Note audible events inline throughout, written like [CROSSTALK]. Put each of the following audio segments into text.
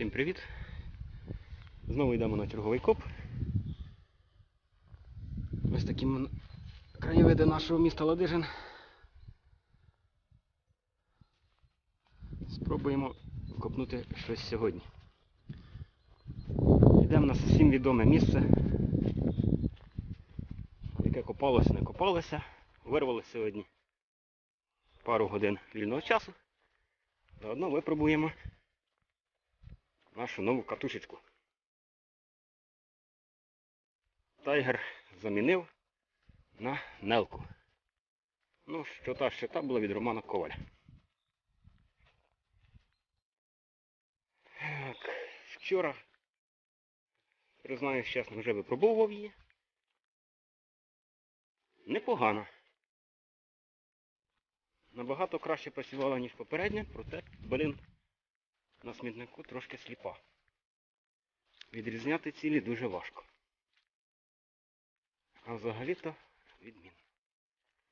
Всім привіт! Знову йдемо на черговий коп. Ось такі краєвиди нашого міста Ладижин. Спробуємо копнути щось сьогодні. Йдемо на всім відоме місце, яке копалося, не копалося. Вирвали сьогодні пару годин вільного часу. Заодно випробуємо нашу нову катушечку. Тайгер замінив на нелку. Ну, що та, що та була від Романа Коваля. Так, вчора, признаюсь чесно, вже випробовував її. Непогано. Набагато краще працювала, ніж попередня, проте, блін, на смітнику трошки сліпа. Відрізняти цілі дуже важко. А взагалі-то відмінно.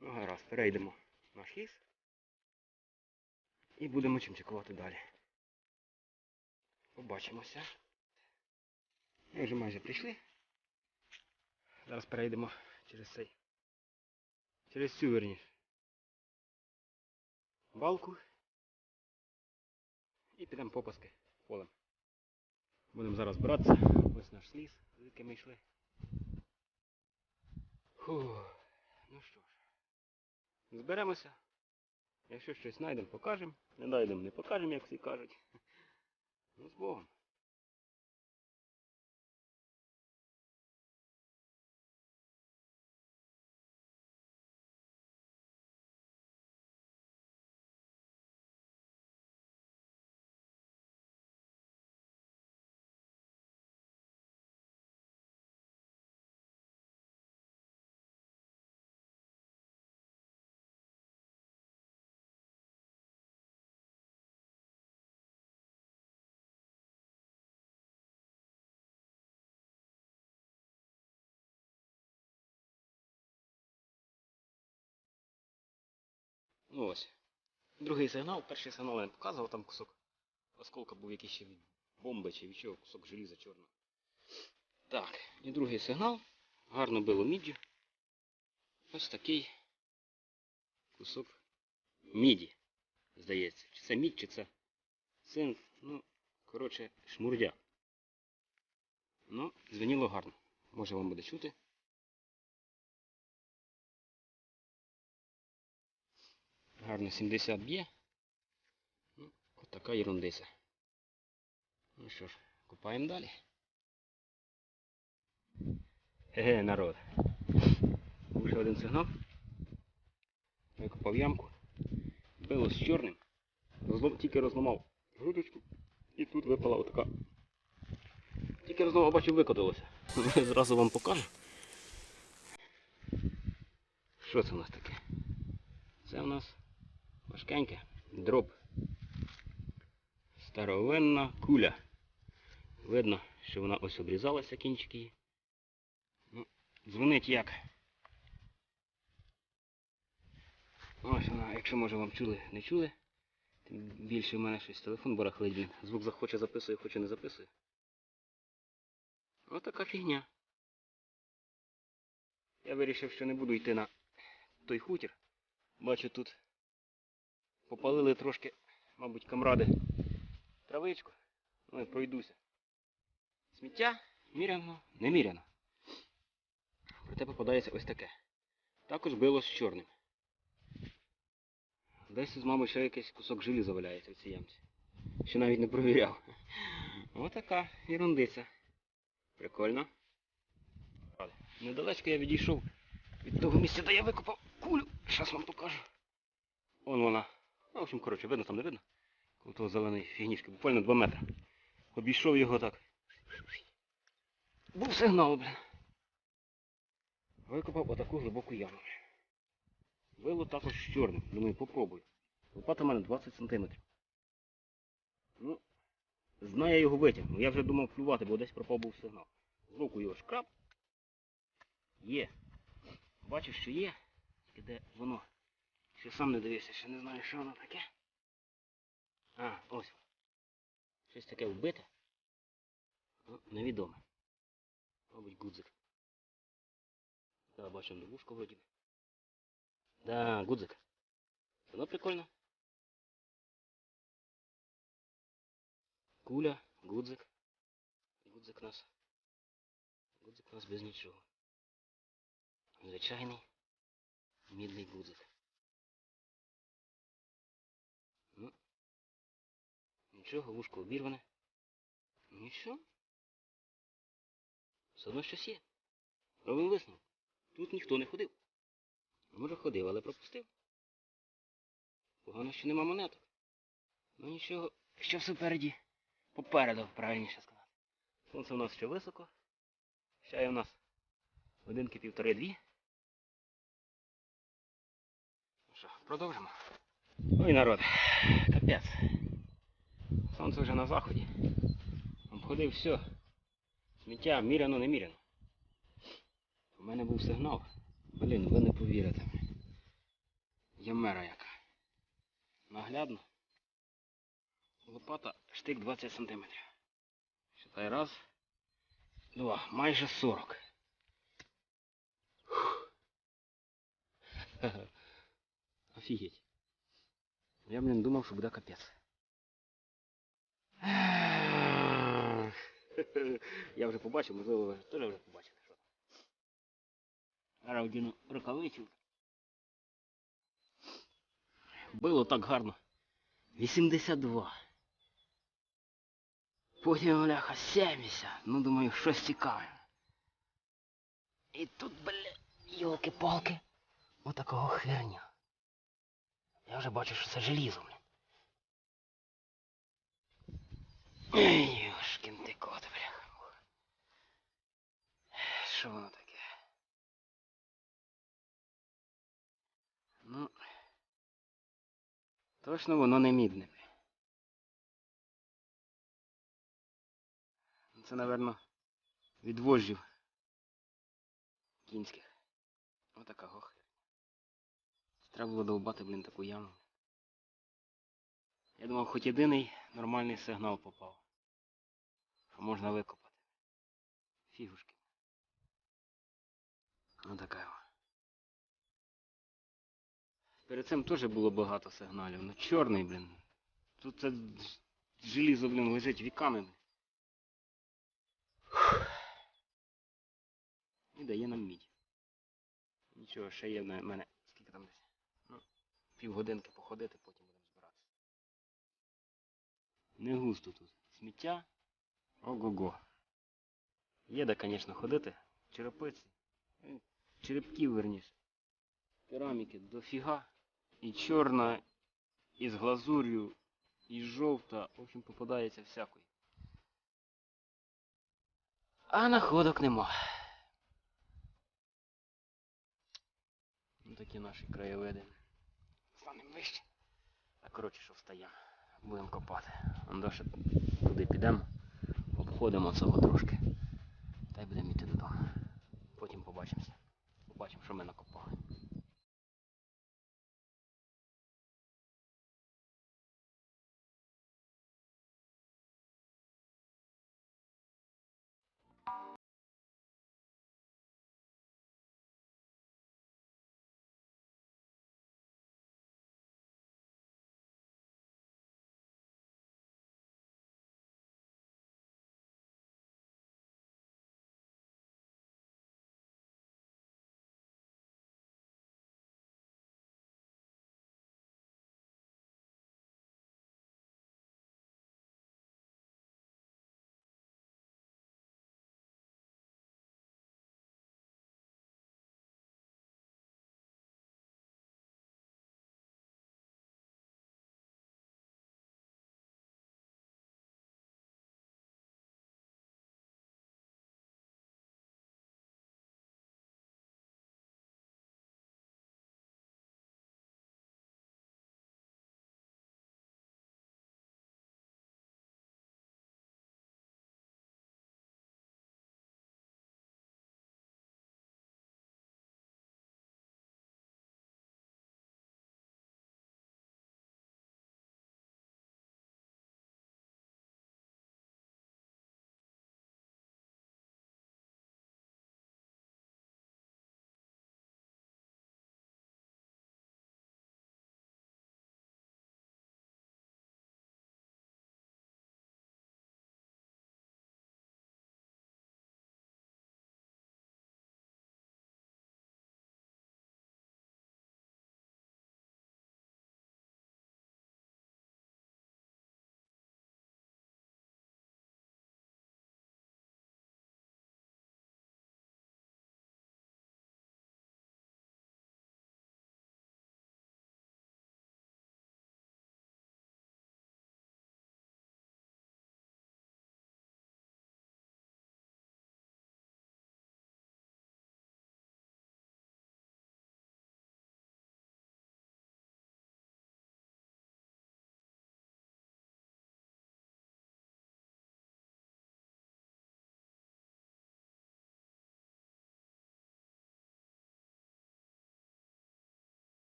Ну гаразд, перейдемо в наш ліс і будемо чимчикувати далі. Побачимося. Ми вже майже прийшли. Зараз перейдемо через цей. Через цю верніше. Балку. І підемо попаски полем. Будемо зараз братися. Ось наш ліс, звідки ми йшли. Фух. Ну що ж. Зберемося. Якщо щось знайдемо, покажемо. Не знайдемо, не покажемо, як всі кажуть. Ну, з Богом. Ну ось. Другий сигнал, перший сигнал я не показував, там кусок осколка був якийсь ще від бомби чи від чого, кусок желіза чорного. Так, і другий сигнал. Гарно било міді. Ось такий кусок міді, здається. Чи це мідь, чи це цинк. Ну, коротше, шмурдя. Ну, дзвеніло гарно. Може вам буде чути. Гарно 70 б'є. Ну, от така ерундиця. Ну що ж, купаємо далі. Ге, народ. Був ще один сигнал. Викопав ямку. Било з чорним. Розлом, тільки розламав грудочку. І тут випала отака. Тільки розламав, бачу, викотилося. [LAUGHS] Зразу вам покажу. Що це у нас таке? Це у нас важкеньке. Дроб. Старовинна куля. Видно, що вона ось обрізалася кінчики. її. Ну, дзвонить як. Ось вона, якщо може вам чули, не чули. Тим більше в мене щось телефон барахлить. Звук захоче записує, хоче не записує. Ось така фігня. Я вирішив, що не буду йти на той хутір. Бачу тут попалили трошки, мабуть, камради травичку. Ну і пройдуся. Сміття міряно, не міряно. Проте попадається ось таке. Також било з чорним. Десь, тут, мабуть, ще якийсь кусок желіза валяється в цій ямці. Ще навіть не провіряв. Отака ерундиця. Прикольно. Недалечко я відійшов від того місця, де я викопав кулю. Зараз вам покажу. Вон вона. Ну, в общем, коротше, видно, там не видно. Коло того зеленої фігнішки, буквально 2 метри. Обійшов його так. Був сигнал, блін. Викопав отаку глибоку яму. Вило також з чорним. Думаю, попробую. Лопата в мене 20 см. Ну, знаю його витягнув. Я вже думав плювати, бо десь пропав був сигнал. Збоку його шкраб. Є. Бачу, що є. Де воно. Ще сам не дивився, ще не знаю, що воно таке. А, ось. Щось таке вбите. Ну, невідоме. Мабуть, гудзик. Да, бачимо вушко вроді. Да, гудзик. Воно прикольно. Куля, гудзик. Гудзик у нас. Гудзик нас без нічого. Звичайний мідний гудзик. Нічого, вушко обірване. Нічого. Все одно щось є. Робимо висновок. Тут ніхто не ходив. Може ходив, але пропустив. Погано, що нема монеток. Ну нічого, що все впереді. Попереду, правильніше сказати. Сонце у нас ще високо. Ще є у нас годинки півтори-дві. Ну що, продовжимо. Ой, народ, капець. Сонце вже на заході. Обходив все. Сміття міряно, не міряно. У мене був сигнал. Блін, ви не повірите. Ямера яка. Наглядно. Лопата штик 20 см. Считай раз, два, майже 40. [LAUGHS] Офігеть. Я, блін, думав, що буде капець. Я вже побачив, можливо, ви теж вже побачили, що. Зараз одіну рукавицю. Було так гарно. 82. Потім, бляха, 70. Ну, думаю, щось цікаве. І тут, бля, йолки-палки. Отакого херня. Я вже бачу, що це желізо, блін. Йошкін ти кот, бляха. Що воно таке? Ну. Точно воно не мідне. Це, напевно, від вожжів кінських. Отака гохи. Треба було довбати, блін, таку яму. Я думав, хоч єдиний нормальний сигнал попав. Що можна викопати. Фігушки. Отака його. Перед цим теж було багато сигналів. Ну чорний, блін. Тут це желізо, блін, лежить віками. І дає нам мідь. Нічого, ще є в мене. Скільки там десь? Ну, півгодинки походити, потім. Не густо тут. Сміття. Ого-го. Є де, звісно, ходити. Черепиці. Е, Черепків, верніше. Кераміки дофіга. І чорна, і з глазур'ю, і жовта. В общем, попадається всякої. А находок нема. Ну такі наші краєвиди. Станемо вище. А коротше, що встаємо будемо копати. Ну, Андо туди підемо, обходимо цього трошки та й будемо йти додому. Потім побачимося. Побачимо, що ми накопали.